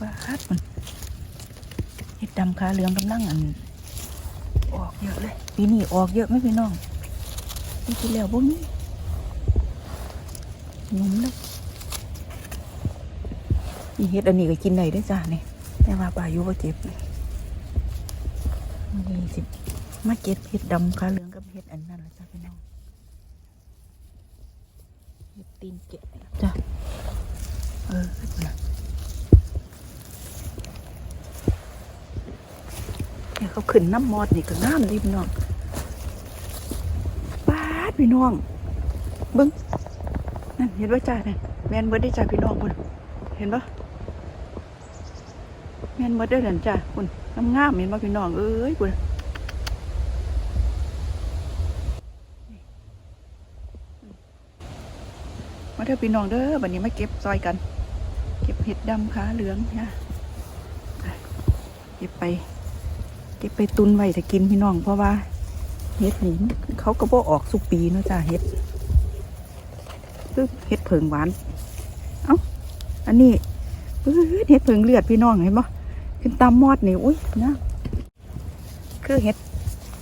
ว่าฮัดมันเห็ดดำขาเหลืองกำลังอัน ออกเยอะเลย ปีนี้ออกเยอะไหมพี่น้องปีที่แล้วบ่มีหนุ่มเลยอีเห็ดอันนี้ก็กินได้เด้วยจ้าเนี่ยแต่ว่าปลาอยู่ว่าเก็บนี่สิมาเก็บเห็ดดำขาเหลืองกับเห็ดอันนั้นแหละจ้าพี่น้องเห็ดตีนเกะจ้าเออขึ้นม เขาขึ้นน้ำมอดนี่ก็งามเลยพี่น้องป้าดพี่น้องเบิ้งนั่นเห็นว่าจ้าเนี่ยแมนเบิร์ดได้จ้าพี่น้องคุณเห็นปะแมนเบิร์ดได้เหรอจ้าคุณงามๆเห็นปะพี่น้องเอ้ยคุณมาเถอะพี่น้องเด้อวันนี้มาเก็บซอยกัน เก็บเห็ดดำขาเหลืองนะเก็บไป เก็บไปตุนไว้จะกินพี่น้องเพราะว่าเห็ดนี่เขาก็บ่ออกสุกปีเนาะจ้าเห็ดคือเห็ดเผิงหวาน เอ้า อันนี้เห็ดเผิงเลือดพี่น้องเห็นปะขึ้นตามมอดนี่อุ้ยนะคือเห็ด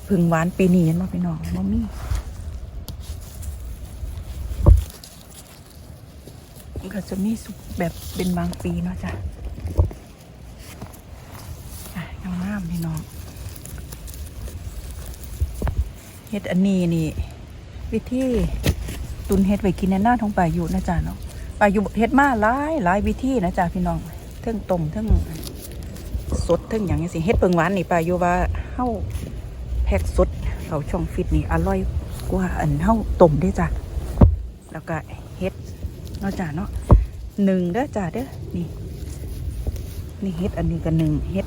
เผิงหวานปีนี้เห็นปะพี่น้องมัมีมันก็จะมีสุกแบบเป็นบางปีเนาะจ้ะอะงามๆพี่น้อง เฮ็ดอันนี้นี่ วิธีตุนเฮ็ดไว้กินในหน้าท้องปลาอยู่นะจ๊ะเนาะปลาอยู่เฮ็ดมาหลายหลายวิธีนะจ๊ะพี่น้องเทิงต้มเทิงสดเทิงอย่างนี้สิเฮ็ดเปิงหวานนี่ปลาอยู่ว่าเฮาแพ็กสดเขาช่องฟิตนี่อร่อยกว่าอันเฮาต้มเด้จ้ะแล้วก็เฮ็ดเนาะจ้ะเนาะหนึ่งเด้อจ้ะเด้อนี่นี่เฮ็ดอันนี้กันหนึ่งเฮ็ด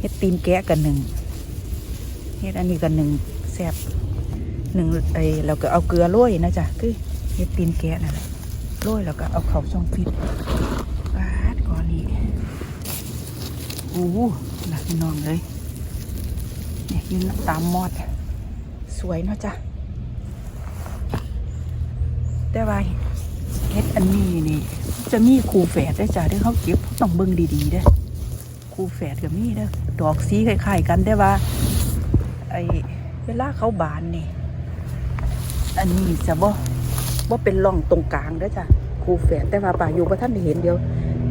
เฮ็ดตีนแกะกันหนึ่งเฮ็ดอันนี้กันหนึ่งแซ่บ หนึ่งไอ้เราก็เอาเกลือโรยนะจ๊ะคือเฮ็ดตีนแกะนั่นแหละโรยแล้วก็เอาเขาช่องฟิตปาดก่อนนี่โอ้โหน่าพี่น้องเลยเนี่ยยืนตามมอด สวยเนาะจ๊ะแต่ว่าเฮ็ดอันนี้นี่ จะมีคูแฝดได้จ้ะเด้อเขาเก็บต้องเบิ่งดีๆเด้คูแฝดกับมีเด้อดอกสีคล้ายๆกันแต่ว่า ไอเวลาเขาบานนี่ อันนี้จะบ่บ่เป็นร่องตรงกลางเด้อจ้ะครูแฝดแต่ว่าป่าอยู่บ่ท่านได้เห็นเดียว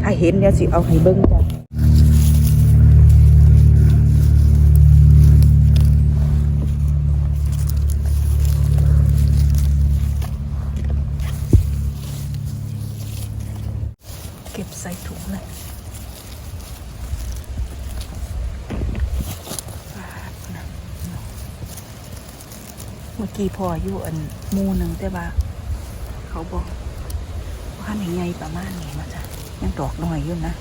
ถ้าเห็นเนี่ยสิเอาให้เบิ่งจ้ะเก็บใส่ถุงเลยปาดนะ เมื่อ กี้พออยู่อันมูหนึ่งแต่ว่า เขาบอกว่าในไงประมาณนี้มาจ้ะยังดอกน้อยอยู่นะ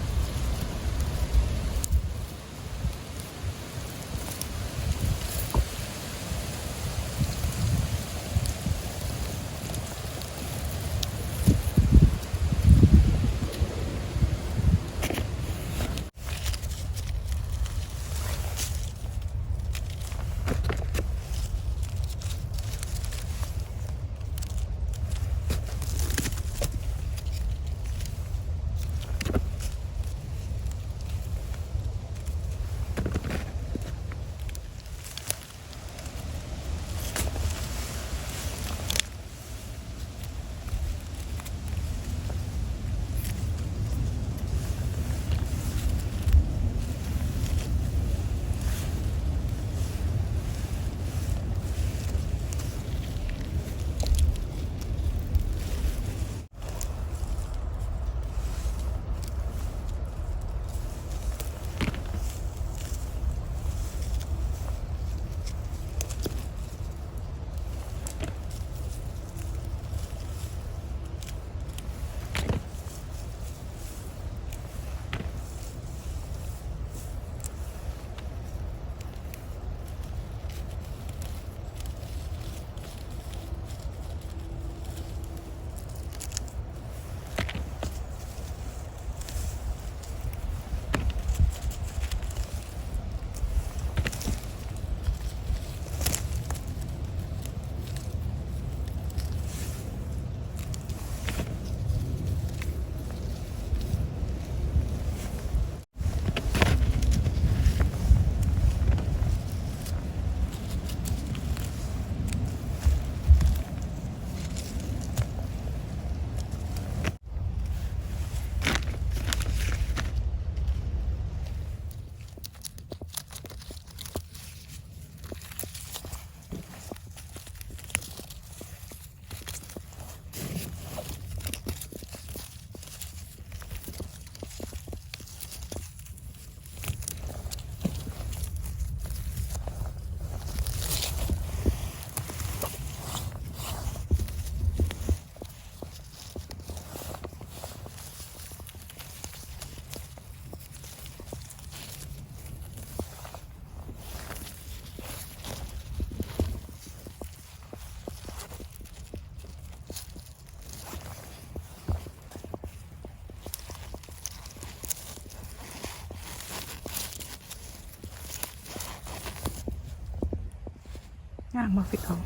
างมาฟิกเอา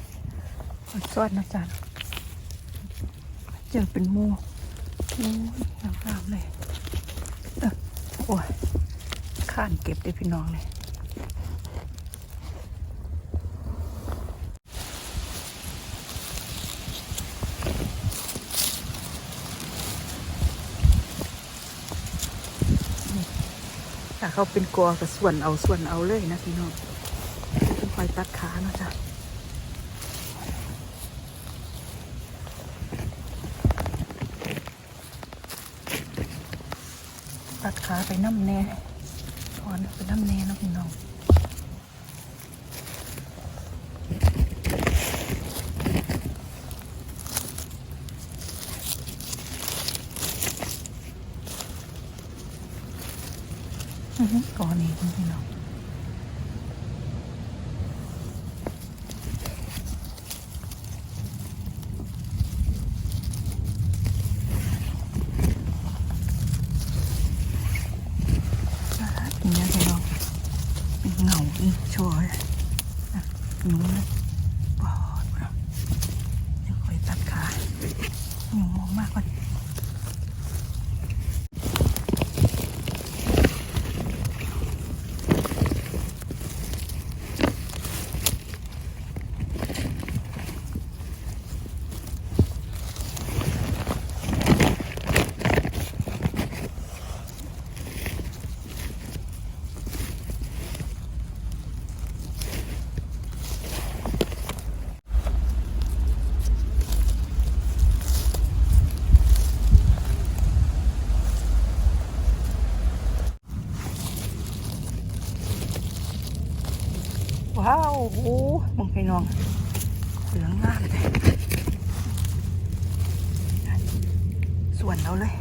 เอาซอดนะจ๊ะเจอเป็นมูโอ้ยงามๆเลยโอ้ยข้านเก็บได้พี่น้องเลยถ้าเขาเป็นกอกับส่วนเอาส่วนเอาเลยนะพี่น้องต้องคอยตัดขาเนาะจ๊ะตัดขาไปน้ำแน่ถอนไปน้ำแน่เนาะพี่น้องอือหือก่อนนี้พี่น้อง เป็นยังไงน้องเป็นเงาอีกชัวร์เลยนะหนูนะปอดนะเดี๋ยวคอยตัดขาหนูมองมากกว่านี้ว้าว โอ้โหมองพี่น้องเหลืองงามเลยส่วนเราเลย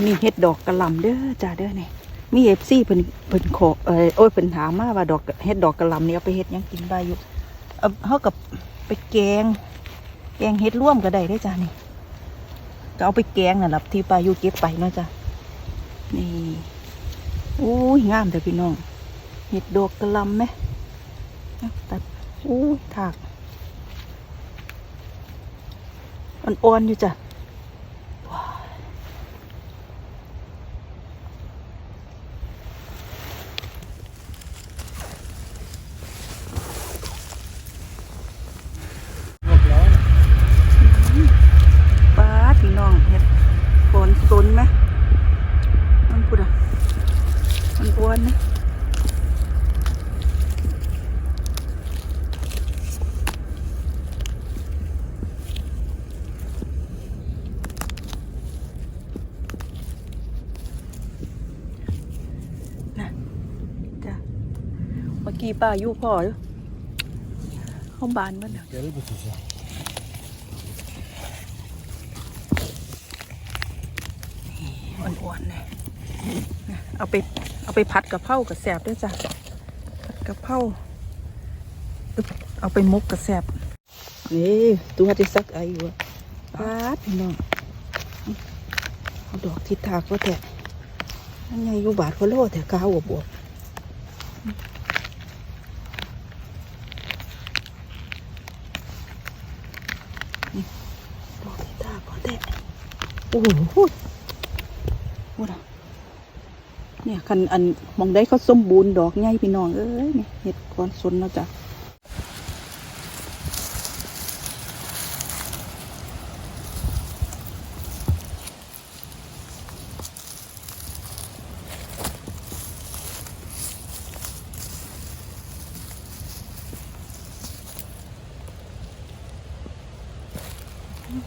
นนี้เฮ็ดดอกกระลำเด้อจ้าเด้อเนี่ยมีเอฟซีเพิ่นเพิ่นขอเออโอ้ยเพิ่นถามมาว่าดอกเฮ็ดดอกกระล่ำนี่เอาไปเฮ็ดยังกินได้อยู่เอาเฮากับไปแกง แกงเฮ็ดร่วมก็ได้เด้จ้านี่ก็เอาไปแกงนั่นล่ะที่ปลาอยู่เก็บไปเนาะจ้ะนี่อู้ยงามเด้อพี่น้องเฮ็ดดอกกระลำไหมตัดอู้ถากอ่อนๆอยู่จ้ะ ป้าดพี่น้องเห็ดฝนสนไหมมันพูดอะมันอ้วนนะนะจ้ะเมื่อกี้ป้าอยู่พ่อยู่ห้องบานมันน่ะ Gel bu tuşa. อ้วนๆเลยนะเอาไปเอาไปผัดกะเพรากับแสบด้วยจ้ะผัดกะเพราเอาไปมุกกับแสบนี่ตัวที่ซักอายุปาดพี่น้องเอาดอกทิศทากก็แต่อันไงอยู่บาทเขาโลแต่ก้าวบวบนี่ดอกทิศทากก็แต่ โอ้โหพูดอะเนี่ยคันอันมองได้เขาสมบูรณ์ดอกใหญ่พี่น้องเอ้ยเนี่ยเห็ดคอนสนเนาะจ้ะ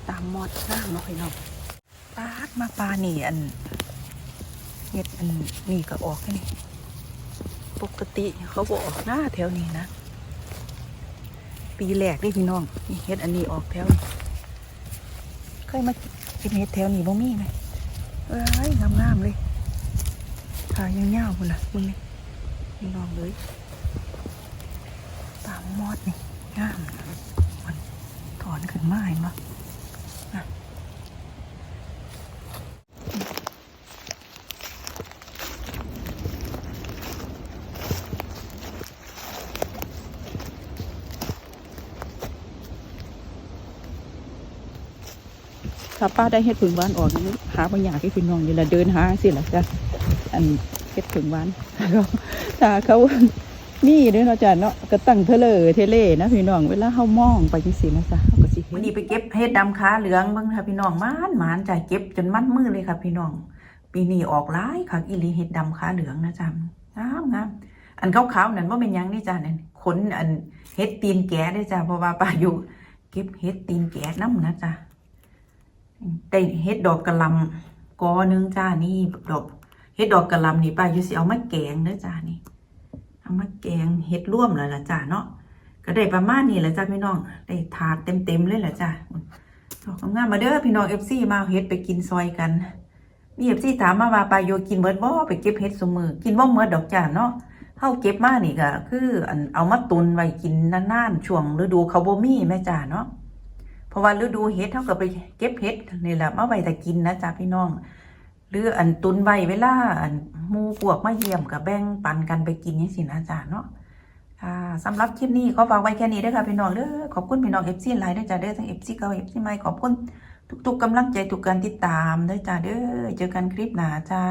ตามมอดร่างเนาะพี่น้องปาด มาปลานี่อันเห็ดอันนี่ก็ออกแล้วนี่ปกติเขาบอกออกหน้าแถวนี้นะ ปีแรกเด้พี่น้องนี่เฮ็ดอันนี้ออกแถวนี้เคยมากินเฮ็ดแถวนี้บ่มีไหมเอ้ยงามๆเลยขายยาวๆพุ่นน่ะมึงนี่พี่น้องเลยตามมอดนี่งามมันถอนขึ้นมาเห็นปะอะ ถ้าป้าได้เฮ็ดผึ่งหวานออกนี่หาบางอย่างให้พี่น้องอยู่ละเดินหาสิล่ะจ้ะอันเฮ็ดผึ่งหวานถ้าเขามีเด้อเนาะจ้ะเนาะก็ตั้งเทเลเทเลนะพี่น้องเวลาเฮามองไปจังซี่นะจ๊ะเฮาก็สิเห็นนี่ไปเก็บเฮ็ดดำขาเหลืองเบิ่งค่ะพี่น้องมานมานจ้ะเก็บจนมัดมือเลยค่ะพี่น้อง ปีนี้ออกหลายค่ะอีหลีเฮ็ดดำขาเหลืองนะจ๊ะงามงามอันขาวๆนั่นบ่เป็นหยังนี่จ้ะนั่นขนอันเฮ็ดตีนแกะเด้จ้ะเพราะว่าป้าอยู่เก็บเฮ็ดตีนแกะน้ำนะจ๊ะ ได้เฮ็ดดอกกระลำกอนึงจ้านี่ดอกเฮ็ดดอกกระลำนี่ป้ายู่สิเอามาแกงเด้อจ้านี่เอามาแกงเฮ็ดร่วมแล้วล่ะจ้าเนาะก็ได้ประมาณนี้แหละจ้าพี่น้องได้ถาดเต็มๆเลยละจ้าดอกงามมาเด้อพี่น้อง FC มาเอาเฮ็ดไปกินซอยกันมี FC ถามมาว่าปาโยกินเบิดบ่ไปเก็บเฮ็ดซุมือกินบ่หมดดอกจ้าเนาะเฮาเก็บมานี่ก็คืออันเอามาตุนไว้กินนานๆช่วงฤดูเขาบ่มีแม่จ้าเนาะ เพราะว่าฤดูเห็ดเท่ากับไปเก็บเห็ดนี่แหละมาไว้แต่กินนะจ๊ะพี่น้อง หรืออันตุนไว้เวลาอันมูพวกมาเยี่ยมกับแบ่งปันกันไปกินนี่สินะจ๊ะเนาะค่ะสำหรับคลิปนี้ขอฝากไว้แค่นี้ด้อค่ะพี่น้องเด้อขอบคุณพี่น้องเอฟซีหลายด้อจ้ะเด้อทั้งเอฟซีเก่าเอฟซีใหม่ขอบคุณทุกๆกำลังใจทุกการติดตามด้อจ้ะเด้อเจอกันคลิปหน้าจ้า